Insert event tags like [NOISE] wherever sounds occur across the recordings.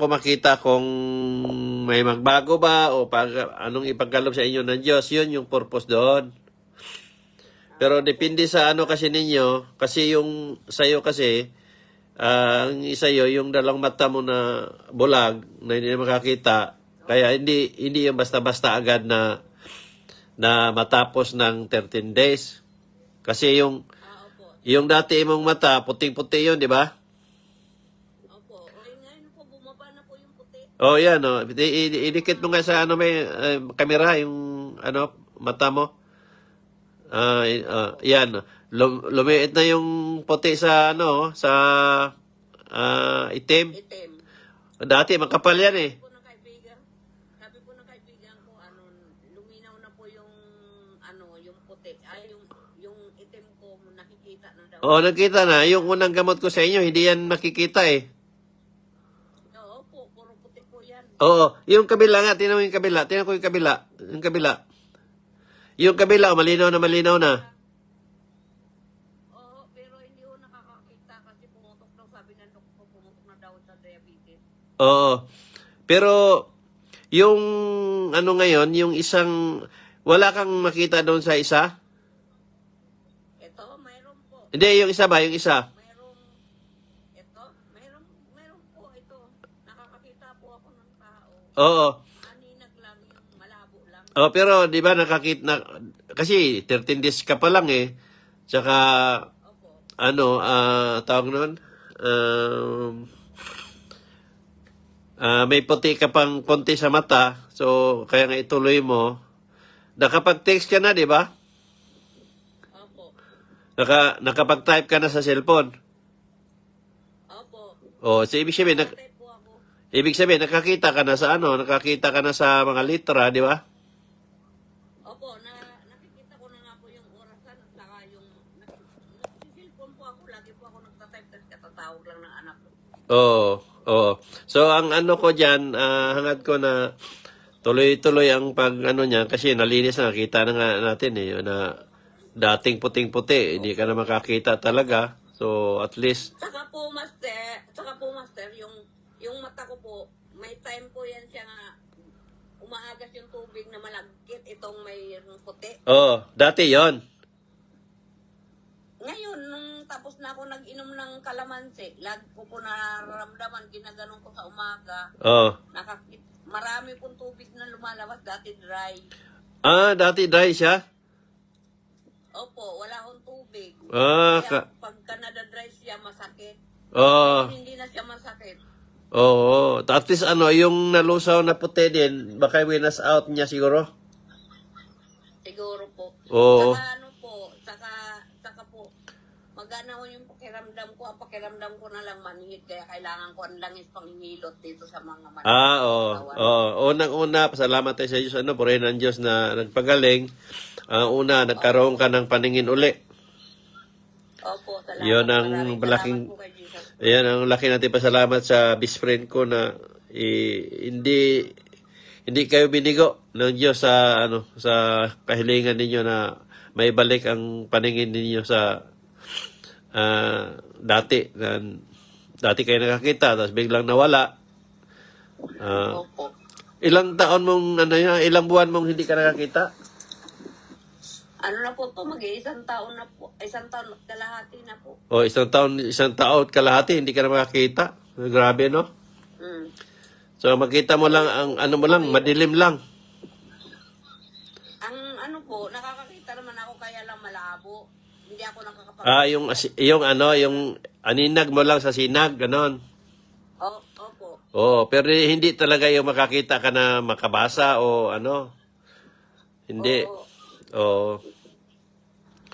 ko makita kung may magbago ba o pag, anong ipagkalob sa inyo ng Diyos. Yun yung purpose doon. Pero depende sa ano kasi ninyo. Kasi yung sa'yo kasi, ah, ang isa yo yung dalawang mata mo na bulag, na hindi na makakita. Kaya hindi hindi yung basta-basta agad na na matapos ng 13 days. Kasi yung Ah, yung dati mong mata, puting-puti yun, di ba? Opo. Okay, ngayon po, bumaba na po yung puti. Oh, yan, oh. I- i- idikit mo nga sa ano may eh, camera yung ano mata mo. Ah, i- ah, yan. Lum- lumiit na yung puti sa ano, sa ah, itim. Itim. Dati makapal yan eh. sabi po ng kaibigan ko, ano, luminaw na po yung, ano, yung puti. Ay, yung, yung itim ko, nakikita na daw. Oh, nakita na yung unang gamot ko sa inyo, hindi yan makikita eh. Puro puti po yan. Oo, yung kabila nga, tinan mo yung kabila. Tinan ko yung kabila. Yung kabila. Yung kabila, oh, malinaw na malinaw na. Oo, pero hindi ko nakakakita kasi pumutok daw, sabi ng doktor, pumutok na daw sa diabetes. Oo. Pero yung ano ngayon, yung isang wala kang makita doon sa isa? Ito, mayroon po. Hindi, yung isa ba, yung isa. Mayroong, ito, mayroon, mayroon po ito. Nakakakita po ako ng tao. Oo. Aninag lang, yung malabo lang. Oh, pero 'di ba nakakita na kasi 13 days ka pa lang eh. Tsaka Opo. ano, ah tawag noon, um, ah, may puti ka pang konti sa mata. So, kaya nga ituloy mo. Nakapag-text ka na, di ba? Opo. Naka, nakapag-type ka na sa cellphone. Opo. Oh, so ibig sabihin, nak-. Ibig sabihin, nakakita ka na sa ano, nakakita ka na sa mga litra, di ba? Opo, na, nakikita ko na nga po yung orasan at saka yung nagsisilpon po ako. Lagi po ako nagtatype tapos katatawag lang ng anak ko. Oo, oo. So, ang ano ko dyan, ah, hangad ko na tuloy-tuloy ang pag ano niya, kasi nalinis na, nakita na nga natin eh, na dating puting-puti, hindi ka na makakita talaga. So, at least, Saka po, master, saka po, master, yung, yung mata ko po, may time po yan siya nga umaagas yung tubig na malagkit itong may puti. oh, dati yon Ngayon, nung tapos na ako nag-inom ng kalamansi, lag ko po nararamdaman, ginaganon ko sa umaga, Oh. nakakit, marami pong tubig na lumalabas, dati dry. Ah, dati dry siya? Opo, wala akong tubig. Ah, Kaya ka- pagka nadadry siya, masakit. oh. Hindi na siya masakit. Oo. At least ano, yung nalusaw na puti din, baka winas out niya siguro. Siguro po. Oo. Saka ano po, saka, saka po, magana ko yung pakiramdam ko. Ang pakiramdam ko na lang manhid, kaya kailangan ko ang langis pang hinilot dito sa mga manhid. Ah, oo. Oo. Unang-una, pasalamat tayo sa Diyos. Ano, purihin ng Diyos na nagpagaling. Ah, una, nagkaroon ka ng paningin uli. Opo, salamat. Yun ang malaking- salamat po kay Jesus. Ayan, ang laki natin pasalamat sa best friend ko na eh, hindi hindi kayo binigo ng Diyos sa ano sa kahilingan ninyo na may balik ang paningin ninyo sa ah, dati na dati kayo nakakita tapos biglang nawala. Opo. ilang taon mong ano yan, ilang buwan mong hindi ka nakakita? Ano na po to, mag-iisang taon na po. Isang taon at kalahati na po. O isang taon, isang taon at kalahati hindi ka na makakita. Grabe no? Mm. So makita mo lang ang ano mo lang, madilim lang. Ang ano po, nakakakita naman ako kaya lang malabo. Hindi ako nakakapag... Ah, yung yung ano, yung aninag mo lang sa sinag, ganon. O- opo. Oo, pero hindi talaga yung makakita ka na makabasa o ano. Hindi. Oo. Oo.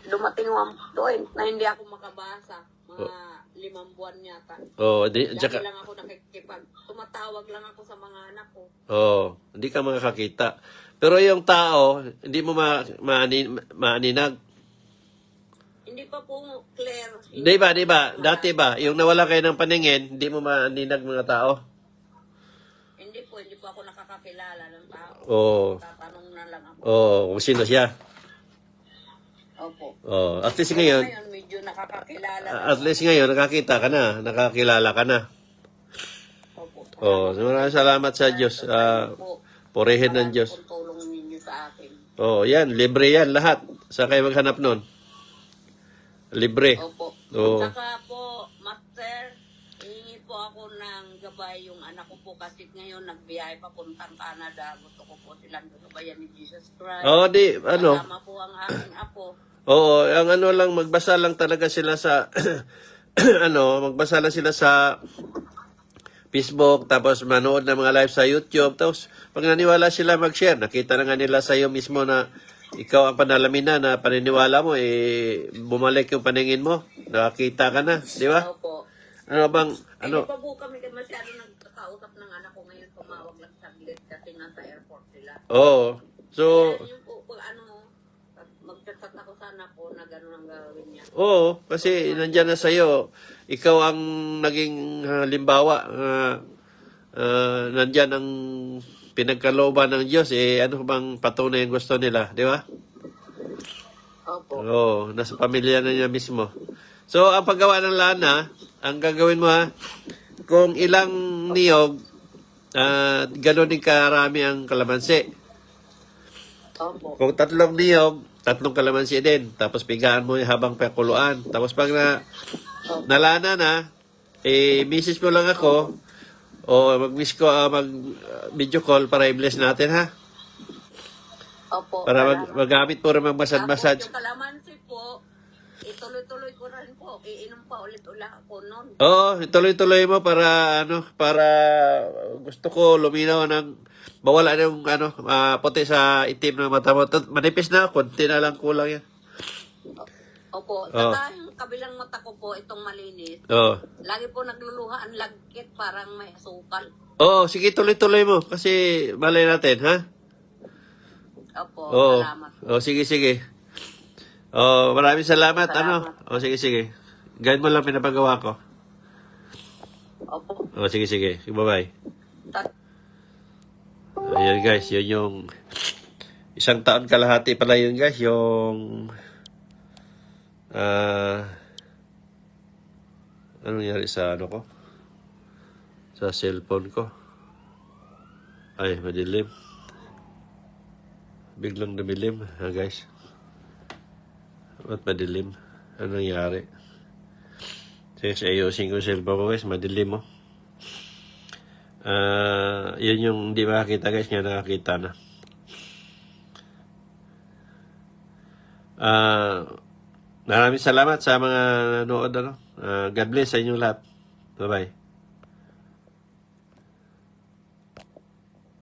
Dumating ang point na hindi ako makabasa. Mga limang buwan yata. Oo, di, Lagi tsaka, lang ako nakikipag... Tumatawag lang ako sa mga anak ko. oo, hindi ka makakita. Pero yung tao, hindi mo ma, maani, maaninag. Hindi pa po clear. Di ba, di ba? Dati ba, yung nawala kayo ng paningin, hindi mo maaninag mga tao. Hindi po, hindi po ako nakakakilala ng tao. Oo. Tatanong na lang ako. Oo, kung sino siya. Opo. Oo, at least ngayon, ngayon, medyo nakakakilala. at least ngayon, nakakita ka na, nakakilala ka na. Opo. Oh, maraming salamat sa Diyos. Ah, po, purihin ng Diyos. tulong ninyo sa akin. Oh, yan, libre yan lahat. Sa kayo maghanap nun? Libre. Opo. Oo. Saka po, Master, hihingi po ako gabay yung anak ko po kasi ngayon nagbiyahe papuntang Canada. Gusto ko po silang gabayan ni Jesus Christ. Oh, di, ano? Kasama po ang aking apo. Oo, ang ano lang, magbasa lang talaga sila sa, [CLEARS THROAT] ano, magbasa lang sila sa Facebook, tapos manood ng mga live sa YouTube, tapos pag naniwala sila mag-share, nakita na nga nila sa iyo mismo na ikaw ang panalamin na, na paniniwala mo, eh, bumalik yung paningin mo, nakakita ka na, di ba? Opo. Ano bang, Ano? ano, pa po kami masyado nagkakausap ng anak ko ngayon, tumawag lang saglit kasi nasa airport sila. oo, so, Kaya yung po, pag ano, magchat ako sa anak ko na gano'n ang gawin niya. Oo, kasi nandyan na sa'yo. Ikaw ang naging halimbawa. Uh, uh, nandyan ang pinagkalooban ng Diyos. Eh, ano bang patunay ang gusto nila? Di ba? Opo. Oo, nasa pamilya na niya mismo. So, ang paggawa ng lana, ang gagawin mo ha, kung ilang niyog, uh, gano'n din karami ang kalamansi. Opo. Kung tatlong niyog, tatlong kalamansi din. Tapos pigaan mo habang pakuluan. Tapos pag na, nalana na, eh, misis mo lang ako, o mag-miss ko, ah, mag ah, video call para i-bless natin ha. Opo. Para mag, magamit po rin kalamansi po, ituloy-tuloy ko rin po. Iinom pa ulit-ulit ako nun. Oo, ituloy-tuloy mo para ano, para gusto ko luminaw ng mawala na yung ano, ah, puti sa itim ng mata mo. Manipis na, konti na lang kulang yan. Opo. Oh. Saka yung kabilang mata ko po, itong malinis. Oo. Lagi po nagluluha ang lagkit, parang may asukal. Oo, sige tuloy-tuloy mo kasi malay natin, ha? Opo, Oo. salamat. Oh, sige, sige. Oh, maraming salamat. Salamat. Ano? Oh, sige, sige. Guide mo lang pinapagawa ko. Opo. Oh, sige, sige. Bye-bye. Ayan, guys. Yun yung isang taon kalahati pala yun, guys. Yung ah ano nangyari sa ano ko? Sa cellphone ko. Ay, madilim. Biglang dumilim, ha, guys. Ba't madilim? Ano nangyari? Kasi ayusin ko cellphone ko, guys. Madilim, oh. Ah, yun yung hindi makakita, guys. Nga nakakita na. Ah, maraming salamat sa mga nanood, ano. Ah, God bless sa inyong lahat. Bye-bye.